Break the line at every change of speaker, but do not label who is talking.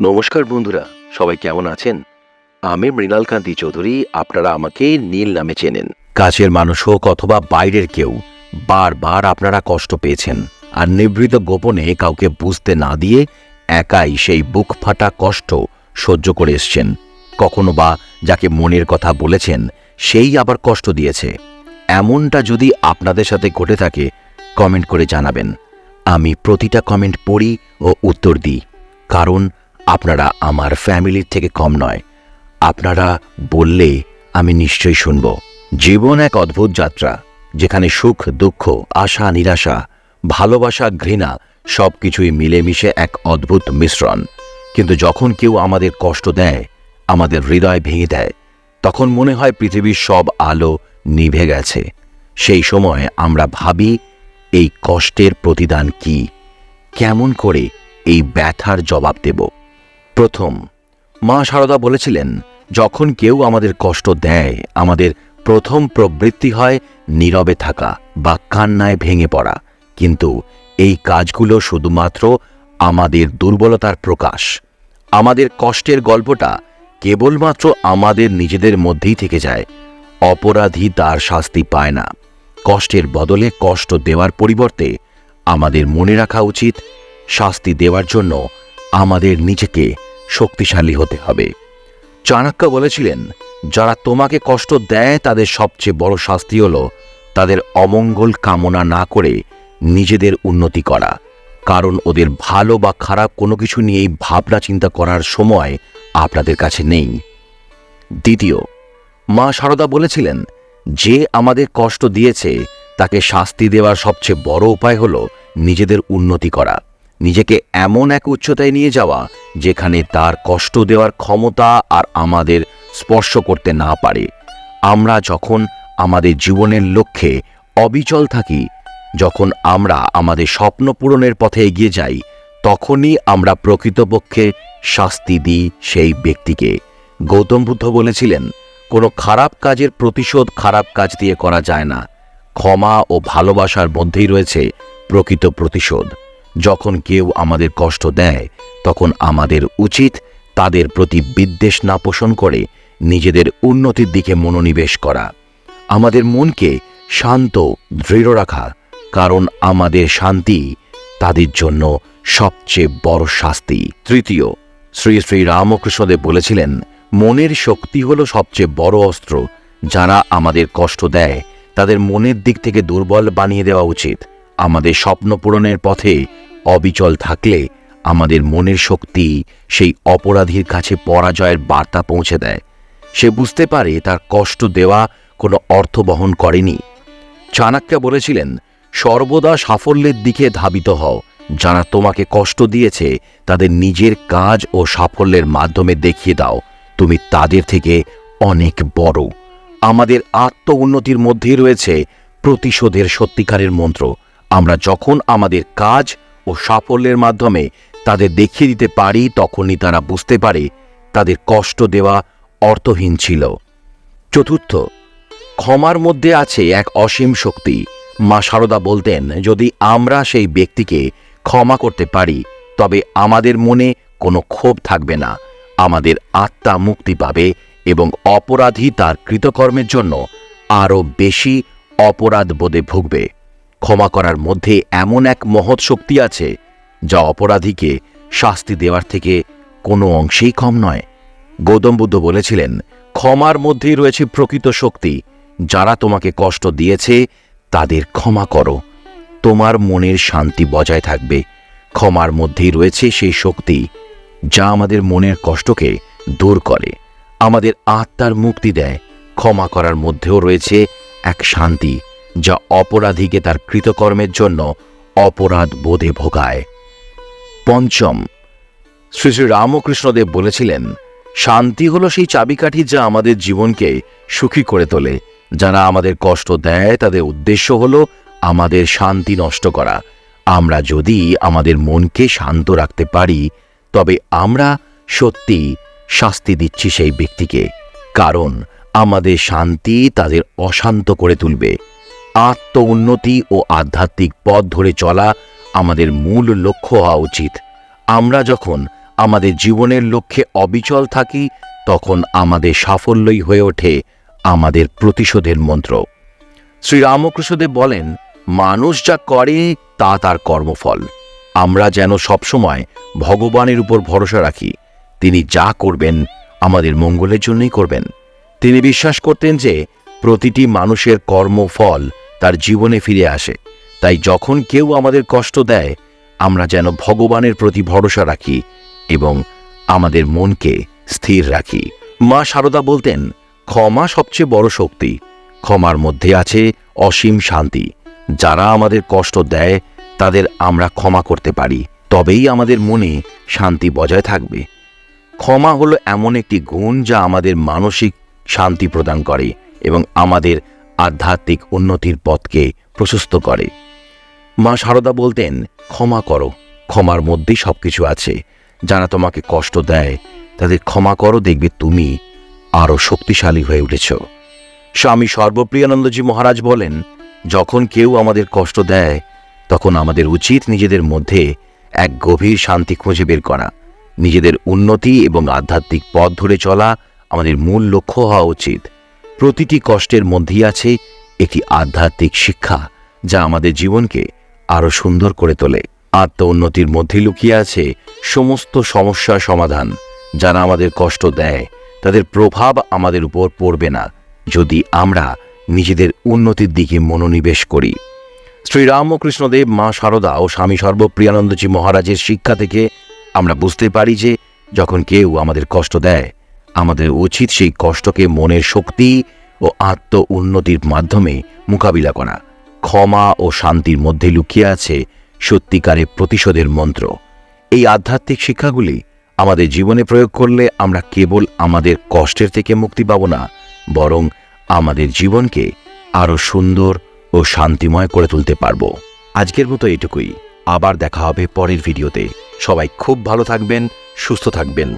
নমস্কার বন্ধুরা, সবাই কেমন আছেন? আমি মৃণাল কান্তি চৌধুরী, আপনারা আমাকে নীল নামে চেনেন। কাছের মানুষ হোক অথবা বাইরের কেউ, বারবার আপনারা কষ্ট পেয়েছেন, আর নিভৃত গোপনে কাউকে বুঝতে না দিয়ে একাই সেই বুক ফাটা কষ্ট সহ্য করে এসছেন। কখনো বা যাকে মনের কথা বলেছেন, সেই আবার কষ্ট দিয়েছে। এমনটা যদি আপনাদের সাথে ঘটে থাকে, কমেন্ট করে জানাবেন। আমি প্রতিটা কমেন্ট পড়ি ও উত্তর দিই, কারণ আপনারা আমার ফ্যামিলির থেকে কম নয়। আপনারা বললে আমি নিশ্চয়ই শুনব। জীবন এক অদ্ভুত যাত্রা, যেখানে সুখ, দুঃখ, আশা, নিরাশা, ভালোবাসা, ঘৃণা সব কিছুই মিলেমিশে এক অদ্ভুত মিশ্রণ। কিন্তু যখন কেউ আমাদের কষ্ট দেয়, আমাদের হৃদয় ভেঙে দেয়, তখন মনে হয় পৃথিবীর সব আলো নিভে গেছে। সেই সময় আমরা ভাবি, এই কষ্টের প্রতিদান কি? কেমন করে এই ব্যথার জবাব দেব? প্রথম, মা সারদা বলেছিলেন, যখন কেউ আমাদের কষ্ট দেয়, আমাদের প্রথম প্রবৃত্তি হয় নীরবে থাকা বা কান্নায় ভেঙে পড়া। কিন্তু এই কাজগুলো শুধুমাত্র আমাদের দুর্বলতার প্রকাশ। আমাদের কষ্টের গল্পটা কেবলমাত্র আমাদের নিজেদের মধ্যেই থেকে যায়। অপরাধী তার শাস্তি পায় না। কষ্টের বদলে কষ্ট দেওয়ার পরিবর্তে আমাদের মনে রাখা উচিত, শাস্তি দেওয়ার জন্য আমাদের নিজেকে শক্তিশালী হতে হবে। চাণক্য বলেছিলেন, যারা তোমাকে কষ্ট দেয়, তাদের সবচেয়ে বড় শাস্তি হল তাদের অমঙ্গল কামনা না করে নিজেদের উন্নতি করা। কারণ ওদের ভালো বা খারাপ কোনো কিছু নিয়েই ভাবনা চিন্তা করার সময় আপনাদের কাছে নেই। দ্বিতীয়, মা সারদা বলেছিলেন, যে আমাদের কষ্ট দিয়েছে, তাকে শাস্তি দেওয়ার সবচেয়ে বড় উপায় হল নিজেদের উন্নতি করা। নিজেকে এমন এক উচ্চতায় নিয়ে যাওয়া যেখানে তার কষ্ট দেওয়ার ক্ষমতা আর আমাদের স্পর্শ করতে না পারে। আমরা যখন আমাদের জীবনের লক্ষ্যে অবিচল থাকি, যখন আমরা আমাদের স্বপ্ন পূরণের পথে এগিয়ে যাই, তখনই আমরা প্রকৃতপক্ষে শাস্তি দিই সেই ব্যক্তিকে। গৌতম বুদ্ধ বলেছিলেন, কোনো খারাপ কাজের প্রতিশোধ খারাপ কাজ দিয়ে করা যায় না। ক্ষমা ও ভালোবাসার মধ্যেই রয়েছে প্রকৃত প্রতিশোধ। যখন কেউ আমাদের কষ্ট দেয়, তখন আমাদের উচিত তাদের প্রতি বিদ্বেষ না পোষণ করে নিজেদের উন্নতির দিকে মনোনিবেশ করা। আমাদের মনকে শান্ত, দৃঢ় রাখা, কারণ আমাদের শান্তি তাদের জন্য সবচেয়ে বড় শাস্তি। তৃতীয়, শ্রী শ্রী রামকৃষ্ণদেব বলেছিলেন, মনের শক্তি হল সবচেয়ে বড় অস্ত্র। যারা আমাদের কষ্ট দেয়, তাদের মনের দিক থেকে দুর্বল বানিয়ে দেওয়া উচিত। আমাদের স্বপ্ন পূরণের পথে অবিচল থাকলে আমাদের মনের শক্তি সেই অপরাধীর কাছে পরাজয়ের বার্তা পৌঁছে দেয়। সে বুঝতে পারে তার কষ্ট দেওয়া কোনো অর্থ বহন করেনি। চাণক্য বলেছিলেন, সর্বদা সাফল্যের দিকে ধাবিত হও, যারা তোমাকে কষ্ট দিয়েছে, তাদের নিজের কাজ ও সাফল্যের মাধ্যমে দেখিয়ে দাও। তুমি তাদের থেকে অনেক বড়। আমাদের আত্ম উন্নতির মধ্যেই রয়েছে প্রতিশোধের সত্যিকারের মন্ত্র। আমরা যখন আমাদের কাজ ও সাফল্যের মাধ্যমে তাদের দেখিয়ে দিতে পারি, তখনই তারা বুঝতে পারে তাদের কষ্ট দেওয়া অর্থহীন ছিল। চতুর্থ, ক্ষমার মধ্যে আছে এক অসীম শক্তি। মা সারদা বলতেন, যদি আমরা সেই ব্যক্তিকে ক্ষমা করতে পারি, তবে আমাদের মনে কোনো ক্ষোভ থাকবে না। আমাদের আত্মা মুক্তি পাবে এবং অপরাধী তার কৃতকর্মের জন্য আরও বেশি অপরাধ বোধে ভুগবে। ক্ষমা করার মধ্যে এমন এক মহৎ শক্তি আছে, যা অপরাধীকে শাস্তি দেওয়ার থেকে কোনো অংশেই কম নয়। গৌতম বুদ্ধ বলেছিলেন, ক্ষমার মধ্যেই রয়েছে প্রকৃত শক্তি। যারা তোমাকে কষ্ট দিয়েছে, তাদের ক্ষমা করো। তোমার মনের শান্তি বজায় থাকবে। ক্ষমার মধ্যেই রয়েছে সেই শক্তি, যা আমাদের মনের কষ্টকে দূর করে। আমাদের আত্মার মুক্তি দেয়। ক্ষমা করার মধ্যেও রয়েছে এক শান্তি যা অপরাধীকে তার কৃতকর্মের জন্য অপরাধ বোধে ভোগায়। পঞ্চম, শ্রী শ্রী রামকৃষ্ণদেব বলেছিলেন, শান্তি হলো সেই চাবিকাঠি যা আমাদের জীবনকে সুখী করে তোলে। যারা আমাদের কষ্ট দেয়, তাদের উদ্দেশ্য হলো আমাদের শান্তি নষ্ট করা। আমরা যদি আমাদের মনকে শান্ত রাখতে পারি, তবে আমরা সত্যি শাস্তি দিচ্ছি সেই ব্যক্তিকে। কারণ আমাদের শান্তি তাদের অশান্ত করে তুলবে। আত্ম উন্নতি ও আধ্যাত্মিক পথ ধরে চলা আমাদের মূল লক্ষ্য হওয়া উচিত। আমরা যখন আমাদের জীবনের লক্ষ্যে অবিচল থাকি, তখন আমাদের সাফল্যই হয়ে ওঠে আমাদের প্রতিশোধের মন্ত্র। শ্রীরামকৃষ্ণদেব বলেন, মানুষ যা করে, তা তার কর্মফল। আমরা যেন সবসময় ভগবানের উপর ভরসা রাখি। তিনি যা করবেন, আমাদের মঙ্গলের জন্যই করবেন। তিনি বিশ্বাস করতেন যে, প্রতিটি মানুষের কর্মফল তার জীবনে ফিরে আসে। তাই যখন কেউ আমাদের কষ্ট দেয়, আমরা যেন ভগবানের প্রতি ভরসা রাখি এবং আমাদের মনকে স্থির রাখি। মা সারদা বলতেন, ক্ষমা সবচেয়ে বড় শক্তি। ক্ষমার মধ্যে আছে অসীম শান্তি। যারা আমাদের কষ্ট দেয়, তাদের আমরা ক্ষমা করতে পারি। তবেই আমাদের মনে শান্তি বজায় থাকবে। ক্ষমা হলো এমন একটি গুণ যা আমাদের মানসিক শান্তি প্রদান করে এবং আমাদের আধ্যাত্মিক উন্নতির পথকে প্রশস্ত করে। মা সারদা বলতেন, ক্ষমা করো, ক্ষমার মধ্যেই সবকিছু আছে। যারা তোমাকে কষ্ট দেয়, তাদের ক্ষমা করো, দেখবে তুমি আরও শক্তিশালী হয়ে উঠেছ। স্বামী সর্বপ্রিয়ানন্দজি মহারাজ বলেন, যখন কেউ আমাদের কষ্ট দেয়, তখন আমাদের উচিত নিজেদের মধ্যে এক গভীর শান্তি খুঁজে বের করা। নিজেদের উন্নতি এবং আধ্যাত্মিক পথ ধরে চলা আমাদের মূল লক্ষ্য হওয়া উচিত। প্রতিটি কষ্টের মধ্যেই আছে একটি আধ্যাত্মিক শিক্ষা, যা আমাদের জীবনকে আরও সুন্দর করে তোলে। আত্ম উন্নতির মধ্যে লুকিয়ে আছে সমস্ত সমস্যার সমাধান, যারা আমাদের কষ্ট দেয়। তাদের প্রভাব আমাদের উপর পড়বে না, যদি আমরা নিজেদের উন্নতির দিকে মনোনিবেশ করি। শ্রীরামকৃষ্ণদেব, মা সারদা ও স্বামী সর্বপ্রিয়ানন্দজি মহারাজের শিক্ষা থেকে আমরা বুঝতে পারি যে, যখন কেউ আমাদের কষ্ট দেয় আমাদের উচিত সেই কষ্টকে মনের শক্তি ও আত্ম উন্নতির মাধ্যমে মোকাবিলা করা। ক্ষমা ও শান্তির মধ্যে লুকিয়ে আছে সত্যিকারের প্রতিশোধের মন্ত্র। এই আধ্যাত্মিক শিক্ষাগুলি আমাদের জীবনে প্রয়োগ করলে আমরা কেবল আমাদের কষ্টের থেকে মুক্তি পাব না, বরং আমাদের জীবনকে আরও সুন্দর ও শান্তিময় করে তুলতে পারব। আজকের মতো এটুকুই। আবার দেখা হবে পরের ভিডিওতে। সবাই খুব ভালো থাকবেন, সুস্থ থাকবেন।